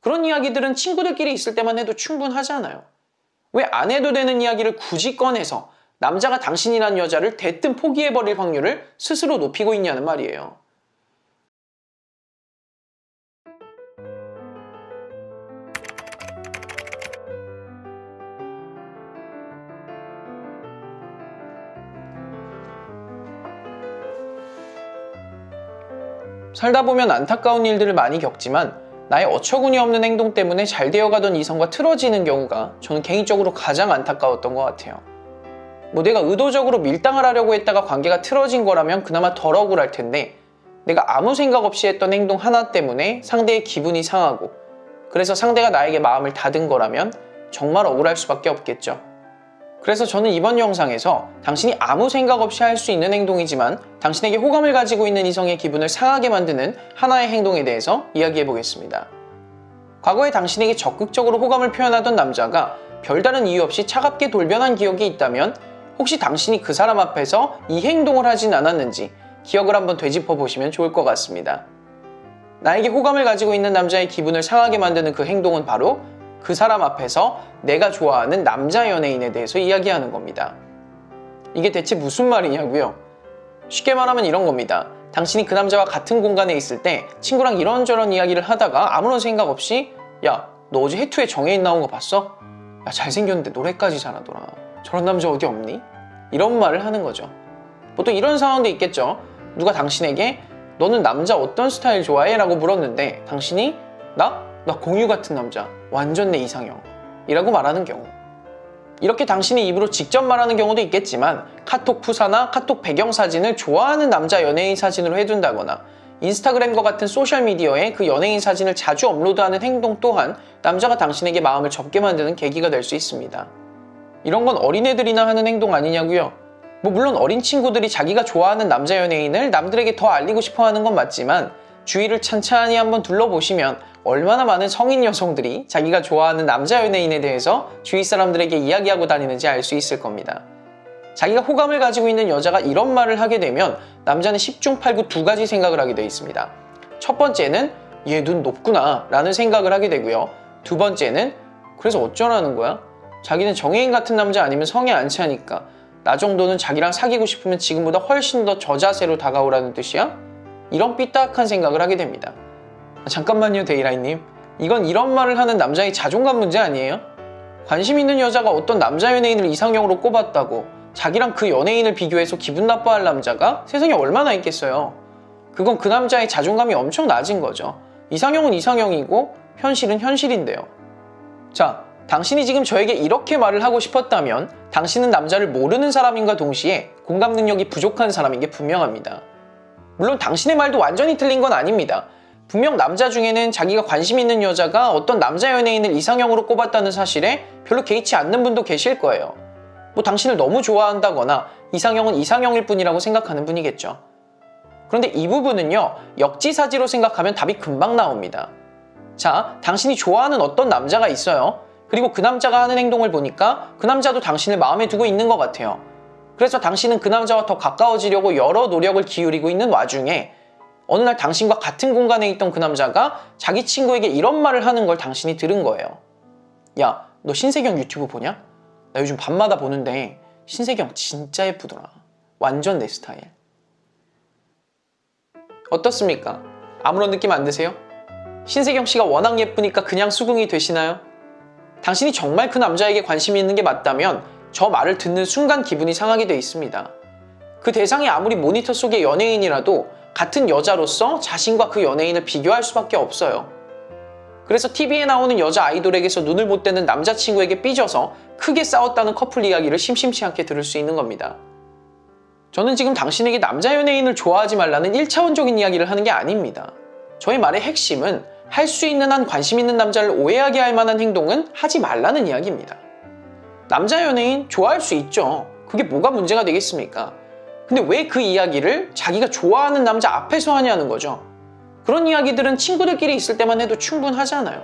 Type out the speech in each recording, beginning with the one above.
그런 이야기들은 친구들끼리 있을 때만 해도 충분하잖아요. 왜 안 해도 되는 이야기를 굳이 꺼내서 남자가 당신이란 여자를 대뜸 포기해버릴 확률을 스스로 높이고 있냐는 말이에요. 살다 보면 안타까운 일들을 많이 겪지만 나의 어처구니 없는 행동 때문에 잘 되어가던 이성과 틀어지는 경우가 저는 개인적으로 가장 안타까웠던 것 같아요. 뭐 내가 의도적으로 밀당을 하려고 했다가 관계가 틀어진 거라면 그나마 덜 억울할 텐데 내가 아무 생각 없이 했던 행동 하나 때문에 상대의 기분이 상하고 그래서 상대가 나에게 마음을 닫은 거라면 정말 억울할 수밖에 없겠죠. 그래서 저는 이번 영상에서 당신이 아무 생각 없이 할 수 있는 행동이지만 당신에게 호감을 가지고 있는 이성의 기분을 상하게 만드는 하나의 행동에 대해서 이야기해 보겠습니다. 과거에 당신에게 적극적으로 호감을 표현하던 남자가 별다른 이유 없이 차갑게 돌변한 기억이 있다면 혹시 당신이 그 사람 앞에서 이 행동을 하진 않았는지 기억을 한번 되짚어 보시면 좋을 것 같습니다. 나에게 호감을 가지고 있는 남자의 기분을 상하게 만드는 그 행동은 바로 그 사람 앞에서 내가 좋아하는 남자 연예인에 대해서 이야기하는 겁니다. 이게 대체 무슨 말이냐고요? 쉽게 말하면 이런 겁니다. 당신이 그 남자와 같은 공간에 있을 때 친구랑 이런저런 이야기를 하다가 아무런 생각 없이 야, 너 어제 해투에 정해인 나온 거 봤어? 야, 잘생겼는데 노래까지 잘하더라. 저런 남자 어디 없니? 이런 말을 하는 거죠. 보통 이런 상황도 있겠죠. 누가 당신에게 너는 남자 어떤 스타일 좋아해? 라고 물었는데 당신이 나? 나 공유 같은 남자. 완전 내 이상형. 이라고 말하는 경우. 이렇게 당신이 입으로 직접 말하는 경우도 있겠지만 카톡 푸사나 카톡 배경 사진을 좋아하는 남자 연예인 사진으로 해둔다거나 인스타그램과 같은 소셜미디어에 그 연예인 사진을 자주 업로드하는 행동 또한 남자가 당신에게 마음을 접게 만드는 계기가 될 수 있습니다. 이런 건 어린애들이나 하는 행동 아니냐고요? 뭐 물론 어린 친구들이 자기가 좋아하는 남자 연예인을 남들에게 더 알리고 싶어 하는 건 맞지만 주위를 찬찬히 한번 둘러보시면 얼마나 많은 성인 여성들이 자기가 좋아하는 남자 연예인에 대해서 주위 사람들에게 이야기하고 다니는지 알 수 있을 겁니다. 자기가 호감을 가지고 있는 여자가 이런 말을 하게 되면 남자는 10중 8구 두 가지 생각을 하게 되어 있습니다. 첫 번째는 얘 눈 높구나 라는 생각을 하게 되고요. 두 번째는 그래서 어쩌라는 거야? 자기는 정해인 같은 남자 아니면 성에 안 차니까 나 정도는 자기랑 사귀고 싶으면 지금보다 훨씬 더 저자세로 다가오라는 뜻이야? 이런 삐딱한 생각을 하게 됩니다. 아, 잠깐만요, 데이라이님. 이건 이런 말을 하는 남자의 자존감 문제 아니에요? 관심 있는 여자가 어떤 남자 연예인을 이상형으로 꼽았다고 자기랑 그 연예인을 비교해서 기분 나빠할 남자가 세상에 얼마나 있겠어요? 그건 그 남자의 자존감이 엄청 낮은 거죠. 이상형은 이상형이고 현실은 현실인데요. 자, 당신이 지금 저에게 이렇게 말을 하고 싶었다면 당신은 남자를 모르는 사람인가 동시에 공감 능력이 부족한 사람인 게 분명합니다. 물론 당신의 말도 완전히 틀린 건 아닙니다. 분명 남자 중에는 자기가 관심 있는 여자가 어떤 남자 연예인을 이상형으로 꼽았다는 사실에 별로 개의치 않는 분도 계실 거예요. 뭐 당신을 너무 좋아한다거나 이상형은 이상형일 뿐이라고 생각하는 분이겠죠. 그런데 이 부분은요, 역지사지로 생각하면 답이 금방 나옵니다. 자, 당신이 좋아하는 어떤 남자가 있어요. 그리고 그 남자가 하는 행동을 보니까 그 남자도 당신을 마음에 두고 있는 것 같아요. 그래서 당신은 그 남자와 더 가까워지려고 여러 노력을 기울이고 있는 와중에 어느 날 당신과 같은 공간에 있던 그 남자가 자기 친구에게 이런 말을 하는 걸 당신이 들은 거예요. 야, 너 신세경 유튜브 보냐? 나 요즘 밤마다 보는데 신세경 진짜 예쁘더라. 완전 내 스타일. 어떻습니까? 아무런 느낌 안 드세요? 신세경 씨가 워낙 예쁘니까 그냥 수긍이 되시나요? 당신이 정말 그 남자에게 관심이 있는 게 맞다면 저 말을 듣는 순간 기분이 상하게 돼 있습니다. 그 대상이 아무리 모니터 속의 연예인이라도 같은 여자로서 자신과 그 연예인을 비교할 수밖에 없어요. 그래서 TV에 나오는 여자 아이돌에게서 눈을 못 떼는 남자친구에게 삐져서 크게 싸웠다는 커플 이야기를 심심치 않게 들을 수 있는 겁니다. 저는 지금 당신에게 남자 연예인을 좋아하지 말라는 1차원적인 이야기를 하는 게 아닙니다. 저의 말의 핵심은 할 수 있는 한 관심 있는 남자를 오해하게 할 만한 행동은 하지 말라는 이야기입니다. 남자 연예인 좋아할 수 있죠. 그게 뭐가 문제가 되겠습니까? 근데 왜 그 이야기를 자기가 좋아하는 남자 앞에서 하냐는 거죠. 그런 이야기들은 친구들끼리 있을 때만 해도 충분하잖아요.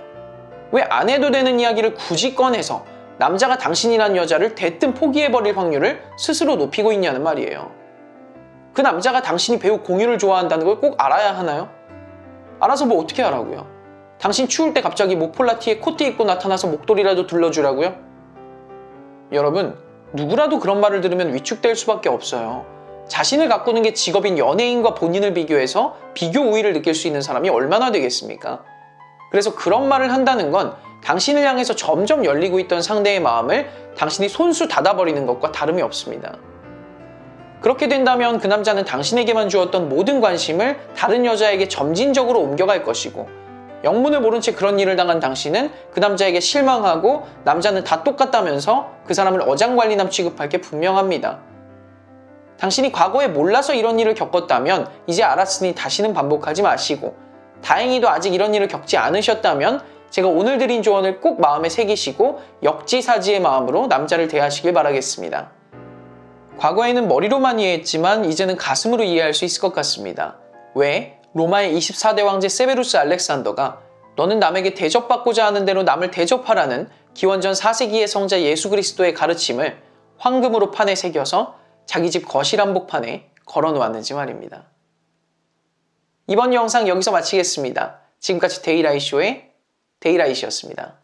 왜 안 해도 되는 이야기를 굳이 꺼내서 남자가 당신이란 여자를 대뜸 포기해버릴 확률을 스스로 높이고 있냐는 말이에요. 그 남자가 당신이 배우 공유를 좋아한다는 걸 꼭 알아야 하나요? 알아서 뭐 어떻게 하라고요? 당신 추울 때 갑자기 모폴라 티에 코트 입고 나타나서 목도리라도 둘러주라고요? 여러분, 누구라도 그런 말을 들으면 위축될 수밖에 없어요. 자신을 가꾸는 게 직업인 연예인과 본인을 비교해서 비교 우위를 느낄 수 있는 사람이 얼마나 되겠습니까? 그래서 그런 말을 한다는 건 당신을 향해서 점점 열리고 있던 상대의 마음을 당신이 손수 닫아버리는 것과 다름이 없습니다. 그렇게 된다면 그 남자는 당신에게만 주었던 모든 관심을 다른 여자에게 점진적으로 옮겨갈 것이고 영문을 모른 채 그런 일을 당한 당신은 그 남자에게 실망하고 남자는 다 똑같다면서 그 사람을 어장관리남 취급할 게 분명합니다. 당신이 과거에 몰라서 이런 일을 겪었다면 이제 알았으니 다시는 반복하지 마시고 다행히도 아직 이런 일을 겪지 않으셨다면 제가 오늘 드린 조언을 꼭 마음에 새기시고 역지사지의 마음으로 남자를 대하시길 바라겠습니다. 과거에는 머리로만 이해했지만 이제는 가슴으로 이해할 수 있을 것 같습니다. 왜? 로마의 24대 황제 세베루스 알렉산더가 너는 남에게 대접받고자 하는 대로 남을 대접하라는 기원전 4세기의 성자 예수 그리스도의 가르침을 황금으로 판에 새겨서 자기 집 거실 한복판에 걸어 놓았는지 말입니다. 이번 영상 여기서 마치겠습니다. 지금까지 데이라이쇼의 데이라이시였습니다.